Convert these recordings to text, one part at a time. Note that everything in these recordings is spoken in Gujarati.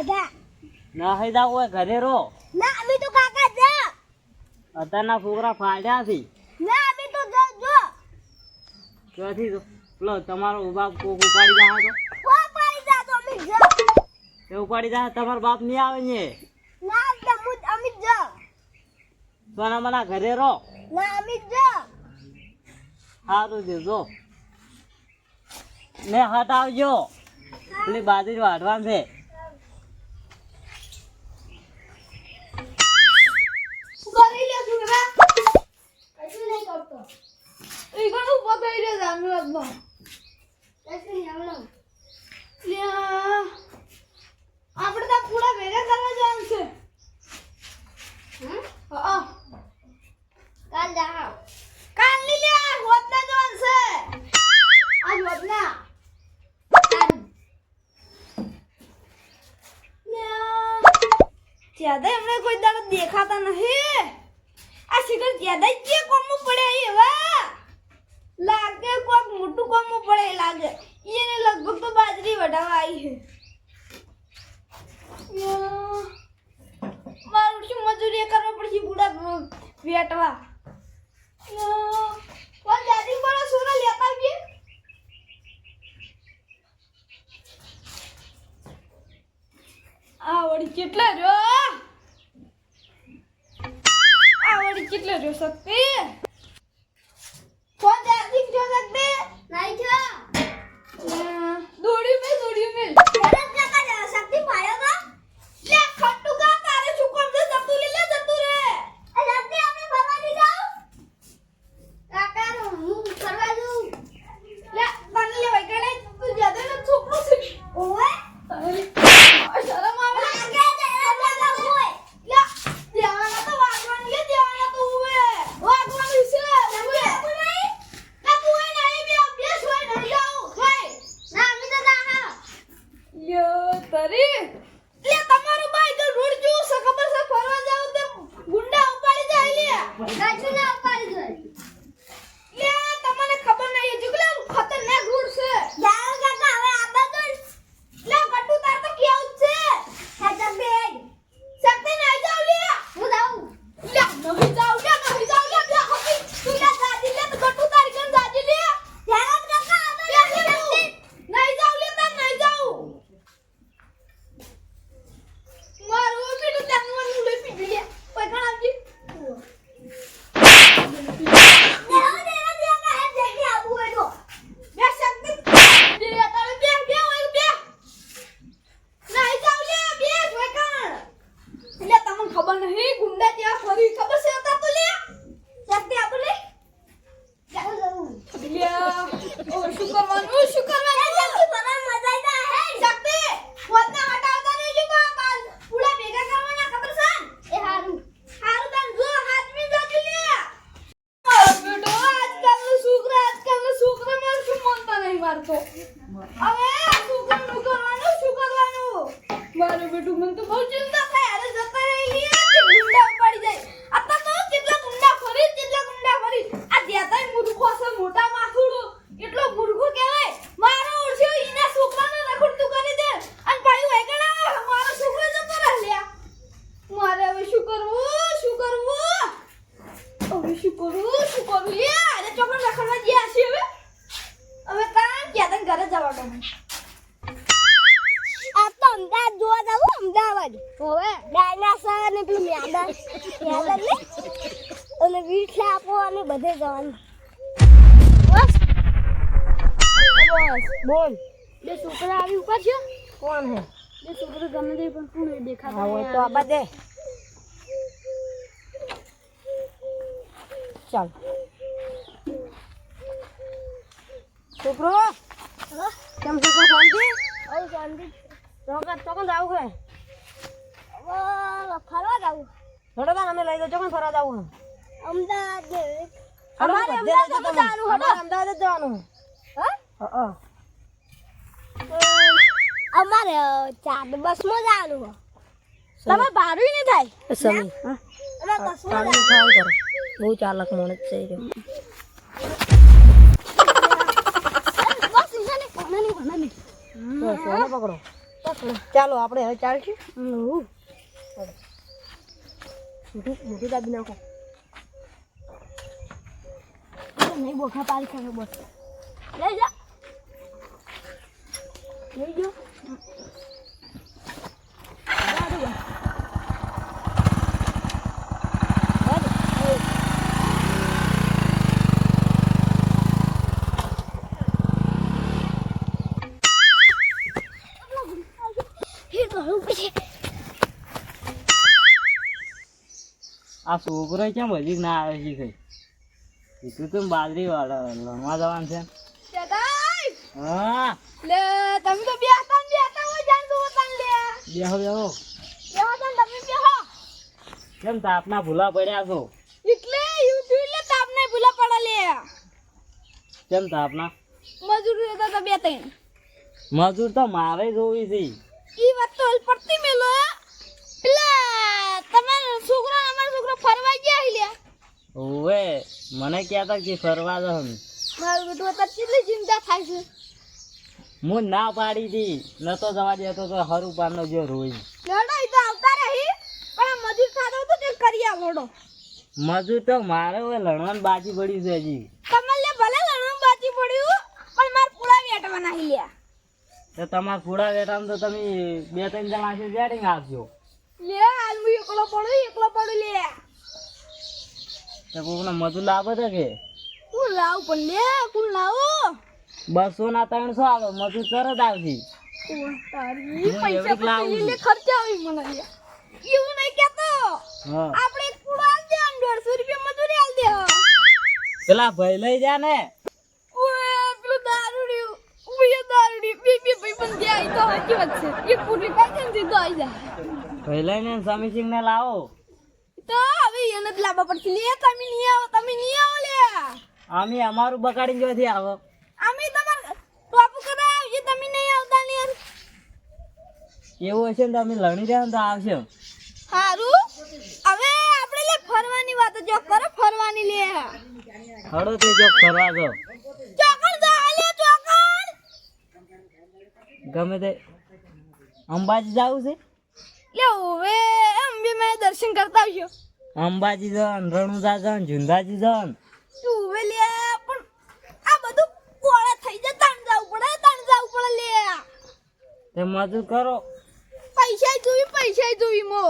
બધા. ના હઈ જાવ ઓય ઘરે રો ના અમે તો કાકા જા અત્યારના છોકરા ફાડ્યા છે. ના અમે તો જો જો. ક્યાંથી તો પેલો તમારો બાપ કોક ઉપાડી જાય તો. કો પાડી જા તો અમે જો એ ઉપાડી જા તમારો બાપ નહીં આવે ને? ના તમુ અમે જો સોના મના ઘરે રો ના અમે જો સારું છે જો. ને હટાવજો પેલી બાજુ વાઢવાનું છે. આવડો આપણે તો પૂરા ભેગા કરવા જવાનું છે. કાલ જાવ કાલની લે હોતના જવાનું છે. આજ હોતના જ્યાદા એમને કોઈ દાડો દેખાતા નહીં. આ શિખર જ્યાદા જે કોમમાં પડે એવા લાગે કોક મોટું કામ પડે લાગે. એને લગભગ તો બાજરી વઢાવા આવી છે. મારું શું મજૂરી કરવા પડશે બુડા વેટવા. કોણ દાદી બોલો સોના લેતા આવીએ આ કેટલા રહ્યો? આ વળી કેટલા રહ્યો શક્તિ કોણ દાદી જો શક્તિ નહીં જો. દોડ્યું મેં દોડ્યું મેં. શરત કાકા શક્તિ પાડ્યો તો. લે ખટ્ટુ કા તારે શું કોમ છે? જતું લે લે જતું રે એ શક્તિ આપણે ફરવા ની જાવ કાકા હું ફરવા જઉં. લે તને લે વઈ ગણે તું જાદે ને છોકરો છે. ઓએ શરમ આવે લાગે દેવાના હોય લે દેવાના તો વાગવાનું લે દેવાના તો ઉવે વાગવાનું છે ઉવે ના પુએ નહીં બે અભ્યાસ હોય નહીં જાઉં હોય ના અમે તો જાહા યો તરી લે તમારું ભાઈ તો રોડ જેવું છે ખબર છે ફરવા જાવ તે ગુંડા ઉપાડી જાય લે ગાછું ના ઉપાડી જાય લે તમને ખબર નહીં જુગલા ખતરનાક રોડ છે જાવ કાકા હવે આબા તો લે ગટ્ટુ તાર તો કેવું જ છે ખાતા બેડ સક્તે નહીં જાવ લે હું જાઉં લે નહીં જાવ લે નહીં જાવ લે લે હોતી તું લે દાદી લે તો ગટ્ટુ તારી કન દાદી લે ધ્યાન કાકા આબા નહીં જાવ લે તાર નહીં જાવ મારું બેટું ત્યાં મને લઈ પીધી લે પૈસા આપજી દેવા દેવા દેવા હે જલ્દી આબુ એનો બે શક્તિ બે તારે બે બે હોય બે નહીં જાવ લે બે જોઈ કણ લે તમને ખબર નહીં ગુંડા ત્યાં ફરી ખબર છે હતા તો લે શક્તિ આપુ લે જાવ જાવ લે ઓ શું કરવાનું શું કરવાનું શક્તિ બના મજા આઈ હે શક્તિ પોતના હટાવતા નહીં જો કાલ પૂરા ભેગા કરવાના ખબર છે એ હારું હારું તન જો હાથમી જોતી લે બેટો આજકાલનો છોકરા આજકાલનો છોકરા મારે શું માનતા મારતો હવે શું કરવાનું શું કરવાનું? મારું બેટું મને તો બહુ ચિંતા થાય અરે જતા રહી લે કે ગુંડા ઉપાડી જાય અત્યારે તો કેટલા ગુંડા ફરી કેટલા ગુંડા ફરી આ દેતાય મૂર્ખો છે મોટા માથુડો એટલો મૂર્ખો કહેવાય મારો ઓળખ્યો ઈના છોકરાને રખડતું કરી દે અને ભાઈ વેગણા મારો છોકરો જતો રહે લ્યા મારે હવે શું કરવું શું કરવું હવે શું કરું શું કરું લે અરે ચોકન રખડવા ગયા છે હવે હવે કામ ક્યાં તને ઘરે જવા દો આ તો અમદાવાદ જોવા જાવ અમદાવાદ હવે ડાયનાસોર ને પેલું મ્યાદા મ્યાદા ને અને વીઠલા આપો અને બધે જવાનું બસ બસ બોલ. બે છોકરા આવી ઉપર છે? કોણ હે? બે છોકરા ગમે તે પણ કોણ દેખાતા હોય તો આ બધે. ચાલ. છોકરો કેમ છે કો શાંતિ. ઓ શાંતિ ચોકન ચોકન જાવું છે ફરવા જાવું. થોડો અમે લઈ દો ચોકન ફરવા જાવું અમદાવાદ અમારે અમદાવાદ જવાનું. અમારે ચાર બસમાં જવાનું તમે ભાડું નહીં થાય સમી. બહુ ચાલક માણસ છે બસ બસ પકડો. ચાલો આપણે હવે ચાલશે. મોટું દાબી નાખો. નહીં બોખા પાડી શકે બસ લઈ જા. લઈ જો. આ છોકરો કેમ હજી ના આવે છે કીધું તું બાજરી વાળા લણવા જવાનું છે? હા. લે તમે તો બે હતા ને બે હતા હોય જાન તો હતા લે. બેહો બેહો. બે હતા તમે બેહો. કેમ તાપના ભૂલા પડ્યા છો? એટલે યુટ્યુબ એટલે તાપ ભૂલા પડા લે. કેમ તાપના મજૂરી તો બે ત્રણ. મજૂર તો મારે જોવી છે. ઈ વાત તો પડતી મેલો. પેલા તમારો છોકરો અમારો છોકરો ફરવા ગયા હિલ્યા ઓવે મને કહેતા કે ફરવા જાવ મારું બધું અત્યારે કેટલી ચિંતા થાય છે? હું ના પાડી હતી નતો જવા દેતો તો હરું પારનો જો રોઈ. લડો તો આવતા રહી પણ મજૂર ખાતો તો તે કરી આવડો મજૂર તો મારે હવે લણવાની બાજી પડી છે હજી. કમલ ભલે લડવાનું બાજી પડ્યું પણ માર પૂળા વેટવાના હિલ્યા તો તમારા પૂળા વેટામાં તો તમે બે ત્રણ જણા છે જેડિંગ આપજો લે હાલ હું એકલો પડું એકલો પડું લે. તો કોકને મજૂર લાવો છે કે? હું લાવ પણ લે કોણ લાવો? બસો ના ત્રણસો આવે મજૂર તરત આવશે. તારી? પૈસા. લે ખર્ચા આવી મને એવું નહીં કેતો આપણે એક પૂળો આલ દે અને દોઢસો રૂપિયા મજૂરી આલ દે. પેલા ભાઈ લઈ જા ને. ઓએ પેલું દારૂડિયું ઊભી દારૂડિયું બે બે ભાઈ પણ જાય તો સાચી વાત છે. એક પૂરી પાછળ સીધો આવી જાય. ભાઈ લઈને સમીસિંગ ને લાવો. તો હવે એને જ લે તમે નહીં આવો તમે નહીં આવો લે. અમે અમારું બગાડીને જોથી આવો. અમે તમાર ટોપ કરાવ તમે નહીં આવતા ને એવું હશે ને તો લણી રહ્યા ને તો આવશે. હારું? હવે આપણે લે ફરવાની વાત જો કરો ફરવાની લે. હળો તે જો ફરવા જો. લે ગમે તે અંબાજી જવું છે? લે હવે એમ બી મેં દર્શન કરતા આવજો. અંબાજી જન રણુજા જન ઝુંધાજી જન તું લે પણ આ બધું કોળે થઈ જાય તાણ જવું પડે તાણ જવું પડે લે. તે મજૂર કરો. પૈસા જોઈ પૈસા જોઈ મો.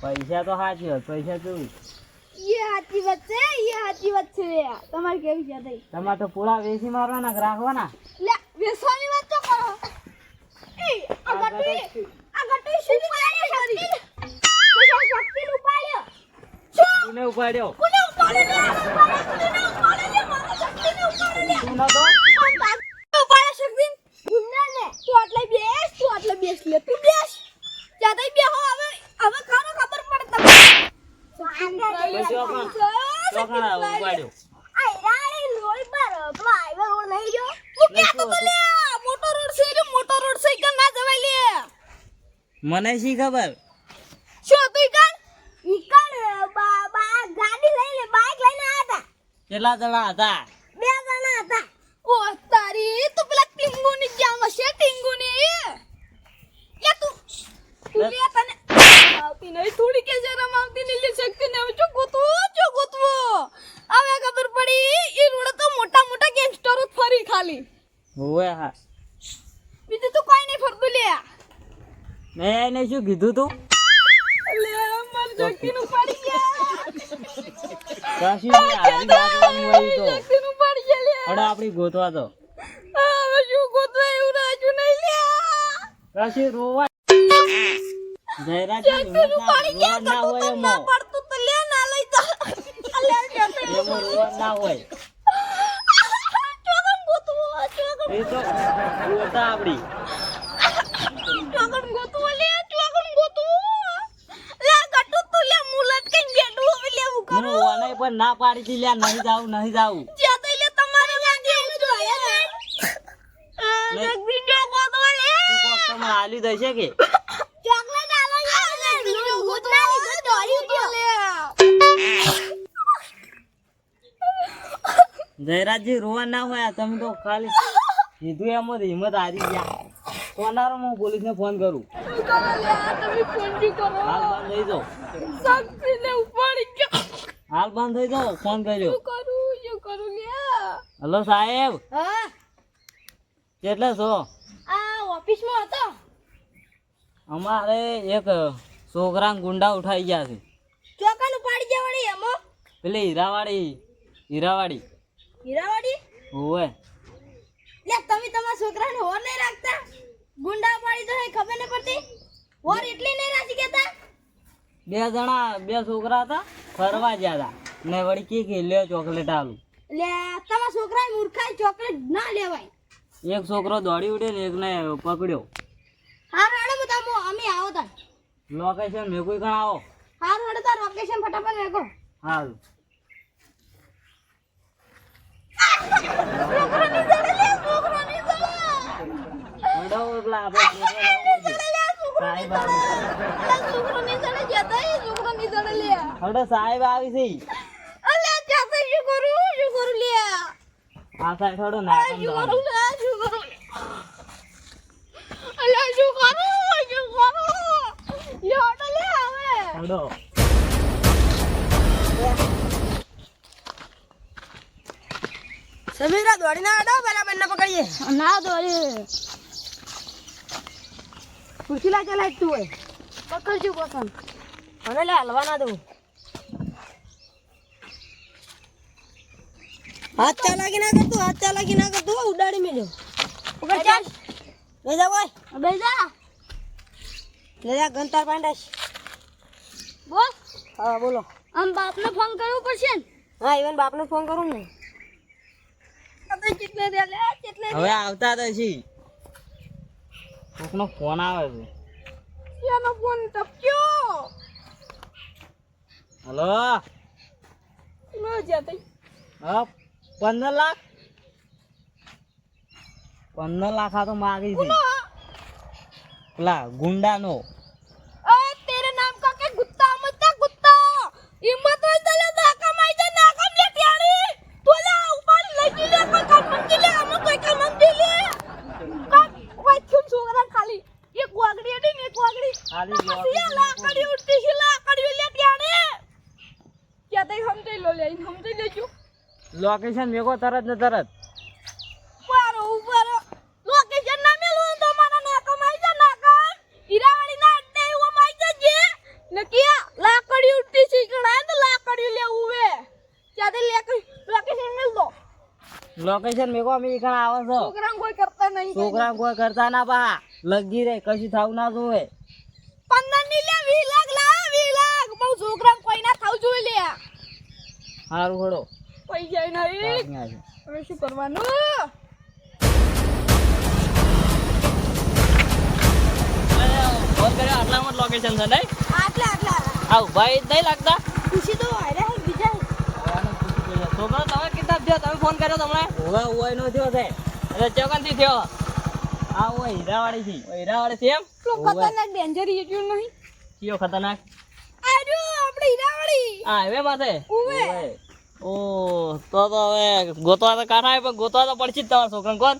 પૈસા તો સાચી હોય પૈસા જોઈ. એ સાચી વાત છે એ સાચી વાત છે. તમારે કેવી છે તમારે તો પૂળા વેચી મારવાના રાખવાના? લે વેસવાની વાત તો કરો. એ આ ને ઉપાડ્યો? કોને ઉપાડે લે કોને ઉપાડે લે મારા શક્તિ ને લે તું નતો ઉપાડે શક્તિ ગુંડા ને તું આટલે બેસ તું આટલે બેસ. લે તું બેસ. જ્યાં બેહો હવે હવે ખાનો ખબર પડે તમને ઉપાડ્યો. મોટો રોડ છે રે મોટો રોડ છે કે ના જવાય લે. મને શી ખબર? શું તું કાન ઈકણ બા ગાડી લઈને બાઇક લઈને હતા. કેટલા જણા હતા? બે જણા હતા. ઓ તારી તો પેલા ટીંગુ ની જામ હશે ટીંગુ ની એ તું. તું લે. તને. આવતી નહીં થોડી કે જરા આવતી નહીં લે શક્તિ ને જો ગોતવો જો ગોતવો. હવે ખબર પડી એ રોડ તો મોટા મોટા ગેંગસ્ટરો ફરી ખાલી. હોવે હા. બીજું તો કોઈ નહીં ફરતું લે. મેં એને શું કીધું તું? લે મારી જગ્યાનું નું પડી કશું નહીં, હારી લાગવાનું હોય તો. શક્તિ નું પડી લે આપડી ગોતવા તો હવે શું ગોતવા એવું રાજુ નહીં લે કશું રોવા. પડી ગયા રોવા ના હોય ના એમાં. પડતું તો લે ના લઈ જા. લે જતો એમાં રોવા ના હોય. ચોગન ગોતવો? ચોગન એ તો ગોતા આપડી ચોગન ગોતવો લે ચોગન ગોતવો લે ગટુ તું લે મુલત કઈ બેઠું હવે લેવું હું કરો ઓને પણ ના પાડી હતી લ્યા નહીં જાવું નહીં જાવું જ્યાં લે તમારે લે. લે તું કોક તમે હાલી દેશે કે? ચોકલેટ આલો યાર લીધો જયરાજજી રોવા ના હોય તમે તો ખાલી કીધું એમ જ હિંમત હારી ગયા. કોનારો હું પોલીસને ફોન કરું? લઈ કરો તમે ફોન બી કરો. હાલ બંધ જાઓ. હાલ બંધ થઈ જાવ ફોન કર્યો શું કરું શું કરું હલો સાહેબ. હા. કેટલે છો? આ ઓફિસમાં હતો. અમારે એક છોકરાને ગુંડા ઉઠાઈ ગયા છે. ચોકાનું પાડી જવાડી એમાં પેલી હીરાવાડી હીરાવાડી હીરાવાડી હોવે. લે તમે તમારા છોકરાને હોર નહીં રાખતા? ગુંડા પાડી તો ખબર નહીં પડતી? હોર એટલી નહીં રાખી કેતા? બે જણા બે છોકરા હતા ફરવા ગયા હતા. ને વળી કી કે લ્યો ચોકલેટ આલું. લે તમારા છોકરાએ મૂર્ખાઈ ચોકલેટ ના લેવાય. એક છોકરો દોડી ઉડ્યો ને એકને પકડ્યો. હારું હેડો હું તમો અમે આવો તાર. લોકેશન મે કોઈ કણ આવો હારું હેડો તાર લોકેશન ફટાફટ મેકો. હારું. લે હેડો પેલા આપણે છોકરા. સાહેબ આવી છોકરાની જડે જતા છોકરાની જડે લે હેડો સાહેબ આવી છે. અલે જાતે શું કરું? શું કરું લે આ સાહેબ હેડો નાકમ શું કરું? લે શું કરું? અલે શું કરું? શું કરું? લે હટો લે હવે. હેડો સમીરા દોડીને આડો પેલા બંને પકડીએ. ના દોડી. ખુરશી લાગે તું હોય. પકડજો પસંદ મને લે હલવા ના દઉં. હાથ ચાલાકી ના કરતું હાથ ચાલાકી ના કરતું ઉડાડી મેલ્યો. પકડ ચાલ લઈ જા લઈ જા. ગંતાર પાંડાશ. બોલ. હા બોલો. આમ બાપને ફોન કરવો પડશે ને? હા ઇવન બાપને ફોન કરું ને. આપણે કેટલે રે હવે આવતા તો છી. કોકનો ફોન આવે છે. એનો ફોન ટપક્યો હલો? ન હા પંદર લાખ? પંદર લાખ આ તો માગી છે. પેલા ગુંડાનો. અ તેરે નામ કા કે ગુત્તા મત ગુત્તા. હિંમત હોય તો લે નાકા માઈ દે નાકા લે ત્યારી બોલા ઉપર લઈ લે કોઈ કામ લે કોઈ લે. છોકરા ખાલી. એક વાગડી હતી ને એક વાગડી. ખાલી પછી આ લાકડી ઉઠતી છે લાકડી લે ત્યારી ક્યાં તઈ સમજી લો લે સમજી લેજો લોકેશન મેકો તરત ને તરત. પારો ઉપારો લોકેશન ના મેલું તો મારા નાકા માઈ જા નાકા હીરાવાળી ના અડ્ડે એવો માઈ જજે ને કિયા? લાકડી ઉઠતી છે કણા તો લાકડી લેવું વે ત્યાંથી લોકેશન મેલ દો. લોકેશન મેકો અમે કણ આવે છો? છોકરા કોઈ કરતા નહીં છોકરા કોઈ કરતા ના બા. લગી રે કશું થાવ ના જોવે. પંદરની લે વી લાખ લા વી લાખ. બહુ છોકરા કોઈ ના થાવ જોઈ લે. સારું ખડો પૈસા નહીં. હવે શું કરવાનું? આટલામાં લોકેશન છે નહીં આટલા આટલા. આવ ભાઈ નહીં લાગતા ખુશી તો હારે હે બીજા. છોકરો તમે કિતાબ થયો? તમે ફોન કર્યો તમને? ઓવે ઓવે નો થયો છે. એટલે ચોકન થયો. આ ઓય હીરાવાળી થી ઓય હીરાવાડી થી એમ? ખતરનાક ડેન્જર એટલું નહીં. કયો ખતરનાક? આજો આપણે હીરાવાળી. આ હવે. માથે. ઓ તો તો હવે ગોતવા તો કાઢાય પણ ગોતવા તો પડશે જ તમારા છોકરાને કોણ?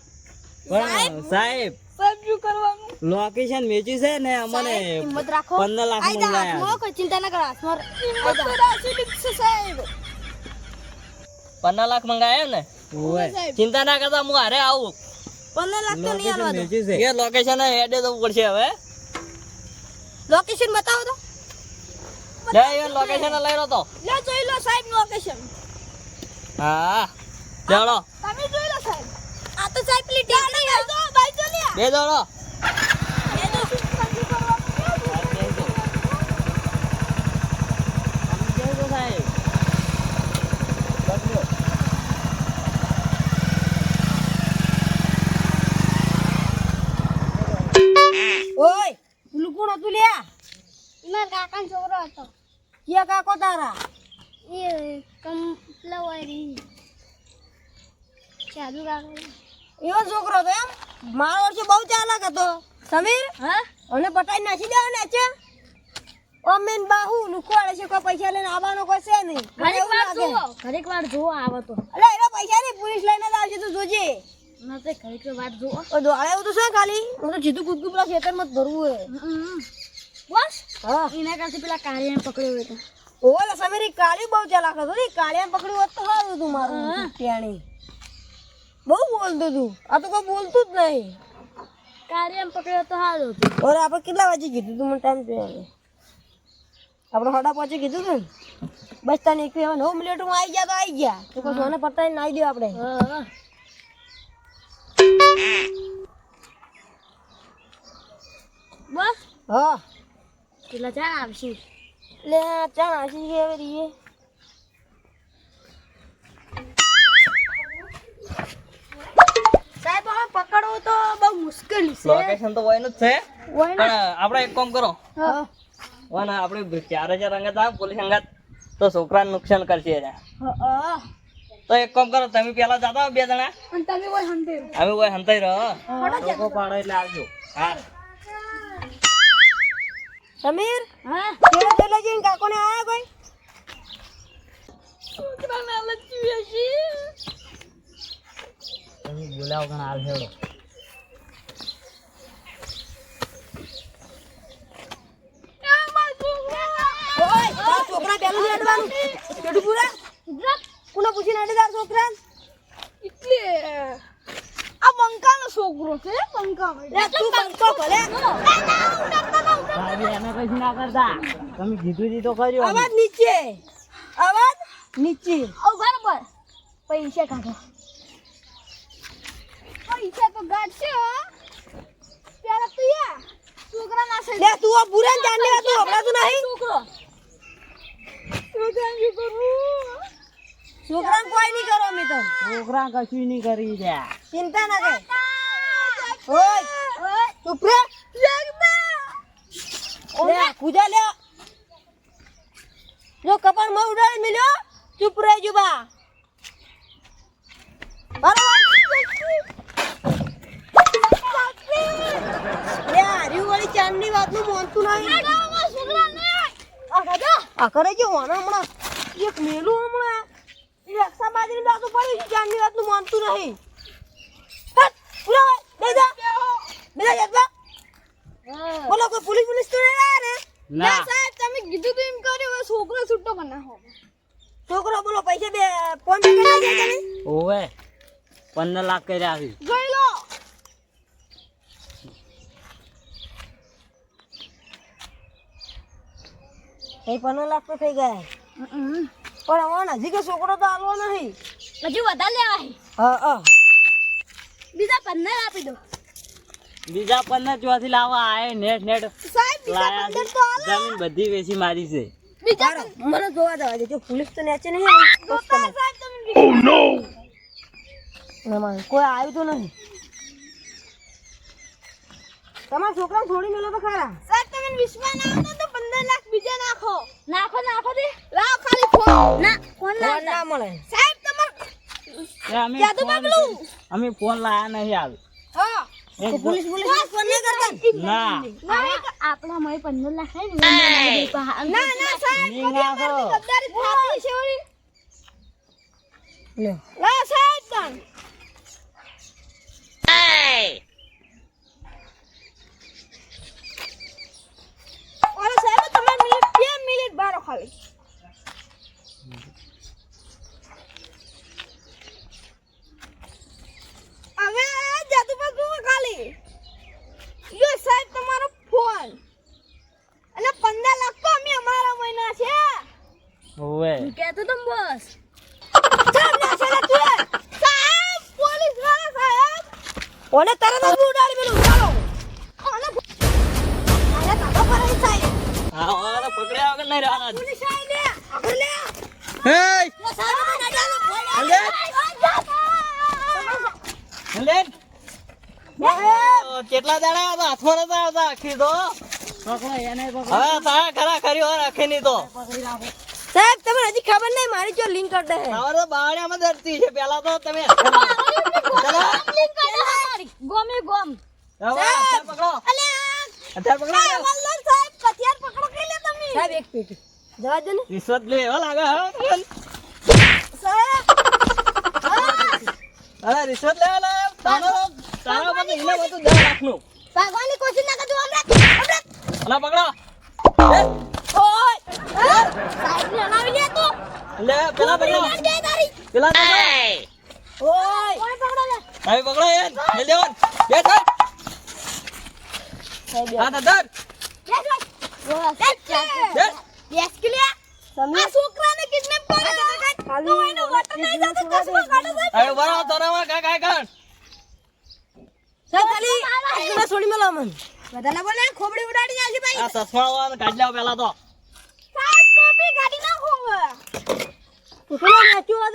પણ સાહેબ. સાહેબ. શું કરવાનું? લોકેશન વેચ્યું છે ને અમને હિંમત રાખો. લાખ મંગાયા. કોઈ ચિંતા ના કરો હાથમાં હિંમત રાખી દીધી સાહેબ. પંદર લાખ મંગાયા ને? ચિંતા ના કરતા હું હારે આવું. પંદર લાખ તો નહીં આલવા દો એ લોકેશન હેડે જવું પડશે હવે. લોકેશન બતાવો તો. લે એ લોકેશન લઈ રહ્યો તો. લે જોઈ લો સાહેબ લોકેશન હા. ચાલો તમે જોઈ લો સાહેબ આ તો સાહેબ પેલી ઢાળ નહીં તો ભાઈ જો લે બે દોડો? ઓય પેલું કોણ હતું લ્યા. મારા કાકાનો છોકરો હતો. ક્યાં કાકો તારા? એ કમ્પ્લવારી સાધુ કાકા એવો છોકરો હતો એમ મારો વર્ષે બહુ ચાલાક હતો. સમીર હા? અને પટાઈ નાખી દેવા ને છે ઓમેન બાહુ લુખવાડે છે કોઈ પૈસા લઈને આવવાનો કોઈ છે નહીં. મને વાર. જુઓ. ઘડીક વાર આવો તો એનો પૈસા નહીં પોલીસ લઈને જ આવશે તું જોજે. વાત ઓ દોડે એવું તો છે ખાલી? હું તો સીધું કૂદકું પેલા ખેતરમાં જ ભરવું હે બસ? હા. એના કરતા પેલા કાર્યને પકડ્યો હોય તો. ઓલે સમીરી કાળી બહુ ચલાક હતું ને કાળિયા પકડ્યું હોત તો સારું હતું મારું હા. ત્યાંની બહુ બોલતું હતું આ તો કોઈ બોલતું જ નહીં. કાર્યને પકડ્યો તો સારું હતું. ઓરે આપણે કેટલા વાગે કીધું તું મને ટાઈમ જોઈએ આપણે હડા પહોંચી કીધું તું ને. બસ તને એક નવ મિનિટમાં આવી ગયા તો આવી ગયા. તો કોઈ સોને પટ્ટા નાઈ દો આપણે. બસ. હા. કેટલા ચાર આવશે. એટલે ચા નાસી ગયા હવે રહીએ સાહેબ હવે પકડવું તો બહુ મુશ્કેલ છે. લોકેશન તો હોય જ છે. આપણે એક કામ કરો. હા. વાને આપણે ચાર અંગત આવે પોલીસ અંગત તો છોકરાને નુકસાન કરશે તો એક કામ કરો તમે પેલા જતા હો બે જણા. અને તમે કોઈ હંતે અમે કોઈ હંતાઈ રહો લોકો પાડો એટલે આવજો. હા. સમીર? હા કેવો ચલે જઈને કાકોને આયા કોઈ છોકરાને લચ્છી બેસી તમે બોલાવો કણ હાલ હેડો ઓય તારા છોકરા પેલું જ અડવાનું પેટું પૂરા કોને પૂછીને અડે તારા છોકરા એટલે આ બંકાનો છોકરો છે બંકા લે તું બંકો ભલે ભાભી એના કઈ ના કરતા તમે કીધું તો કર્યો અવાજ નીચે. અવાજ? નીચે. ઓ બરાબર. પૈસા કાઢો. પૈસા તો ગાડશે પેલા તું યા. છોકરા ના લે તું આ બુરા જાન લેવા તું હમણાં નહીં. છોકરો. છોકરા શું કરું છોકરા કોઈ નહીં કરો મી તો. છોકરા કશું નહીં કરી દે ચિંતા ના કર. ઓય. ચૂપ રે લે કુજા લે. જો કપાળમાં ઉડાડી મિલ્યો ચૂપ રહે જુબા બરાબર લે હારી વાળી ચાંદની વાતનું માનતું નહીં. આ કરે છે વાના હમણાં. એક મેલું હમણાં. રક્ષા બાજરી દાદુ પડી ચાંદની વાતનું માનતું નહીં. બોલો કોઈ પોલીસ પોલીસ તો ને ના સાહેબ તમે કીધું તો એમ કર્યું છોકરો બનાવો છોકરો બોલો પૈસા બે ફોન પે કરી દે તમે. ઓવે પંદર લાખ કર્યા આવી લો. પંદર લાખ તો થઈ ગયા. પણ અમારા નજીક છોકરો તો આલવો નહીં. હજુ વધારે લેવાય હા હા. બીજા પંદર આપી દો. બીજા પંદર ચોથી લાવવા આય નેટ નેટ સાહેબ બીજા લાયા પંદર છે તો આલો. જમીન બધી વેચી મારી છે. બીજા મને જોવા દેવા દે જો પોલીસ તો નેચે નહીં આવી. ઓ નો કોઈ આવ્યું તો નહીં. તમારા છોકરા થોડી મેલો તો ખરા. સાહેબ તમે વિશ્વાસ ના આવતો તો પંદર લાખ બીજા નાખો. નાખો નાખો દે. લાવ ખાલી ફોન. ના ફોન ના ના મળે. સાહેબ તમાર અમે ફોન બાબલું. અમે ફોન લાયા નહીં હાલ. હા. પોલીસ પોલીસ ફોન નહીં કરતા? ના. આપણા મય પંદર લાખ ને. ના ના સાહેબ ગદ્દારી થાતી છે ઓલી લ્યો લા સાહેબ તન ઓલા સાહેબ તમારે મિનિટ બે મિનિટ બારો ખાલી હવે જાદુ બાજુ ખાલી યો સાહેબ તમારો ફોન અને પંદર લાખ તો અમે અમારા મહિના છે ઓવે કહેતો તમ બસ સાહેબ ના છે તું સાહેબ પોલીસવાળા સાહેબ ઓને તરત જ ઉડાડી મેલું ચાલો ઓને આયા કાકા પર જ સાહેબ હા ઓલા પકડ્યા વગર નહીં રહેવાના પોલીસ સાહેબ લે આપણે લે હે લો સાહેબ મને નડાનો ફોન હલે. હલે કેટલા દાડા હતા હાથમાં નતા આવતા હવે તારા ખરા કર્યો રાખી નહીં તો. સાહેબ તમને હજી ખબર નહીં મારી જો લિંક કરી દે તમારે તો બાવળિયામાં ધરતી છે પેલા તો તમે ગોમે ગોમ. હવે હથિયાર પકડો. અલે હથિયાર પકડો. મલ્લર સાહેબ પકડો કે લે તમે? સાહેબ એક પેટી જવા દે ને. રિશ્વત લે એવો લાગે હે? સાહેબ! અરે રિશ્વત લેવા તારો તારા હતું દસ લાખનું ભાગવાની કોશિશ ના કરજો હમણાં અલા પકડો. એ, ઓય. સાહેબ ને હલાવી લે તું. લે પેલા પકડો. પેલા પકડો. ઓય. કોણ પકડો લે? હવે પકડો એ. જલ્દી લેવન બે થર હા આ છોકરાને કિડનેપ કરે તો એનો વતન નહીં જતો કસમાં કાઢો સાહેબ. હવે બરાબર તરામાં કાંઈ કાંઈ કાઢ સાહેબ ખાલી. છોડી મેલો મન બધાને બોલે ખોબડી ઉડાડી નાખી ભાઈ. આ ચશ્મા વાળાને કાઢી લાવો પેલા તો. સાહેબ ટોપી કાઢી નાખો હવે. પેલો નાચું વાત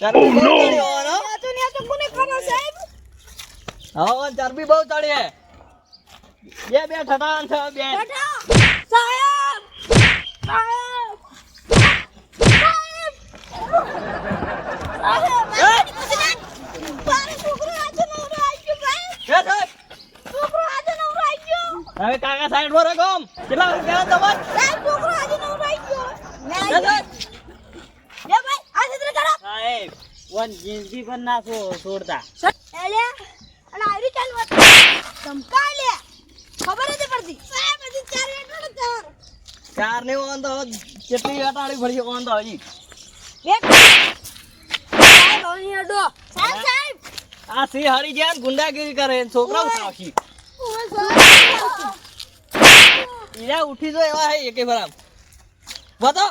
ચરબી બહુ ચડી હોવાનો. નાચું નાચું કોને કરો સાહેબ? હવે ચરબી બહુ ચડી હે બે બે છે બે. સાહેબ! સાહેબ! સાહેબ મારો છોકરો આજે નવરો આવી ગયો ભાઈ બે થર છોકરો આજે નવરો આવી ગયો હવે કાકા સાઈડ રાખો આમ. કેટલા રૂપિયા તમારે? સાહેબ છોકરો આજે નવરો ભાઈ ગયો. ના લે ભાઈ આ ચિત્ર કરો. સાહેબ વન જિંદગી પર ના છોડતા. એલે અને આયરી ચાલ વાત ધમકા લે. ખબર નથી પડતી. સાહેબ હજી ચાર એકડો ચાર. ચાર ને ઓન તો કેટલી અટાડી પડી ઓન તો હજી. એક સાહેબ ઓની અડો. સાહેબ સાહેબ. આ સી હરી ને ગુંડાગીરી કરે ને છોકરા ઉઠાવશી ઈરા ઉઠી જો એવા હે એકે ભરામ વધો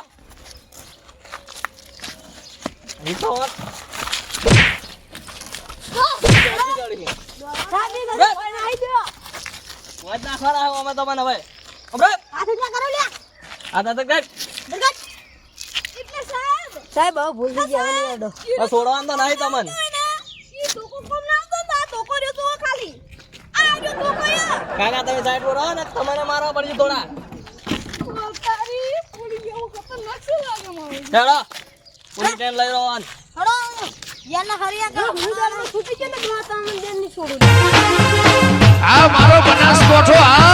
ઈ તો. સાહેબ ઈ ગયા છોડવાનું તો નહીં વાત કાકા, તમે સાઈડ પર રહો ને તમને મારવા પડશે થોડા. ચલો મારો બનાસ કોઠો આ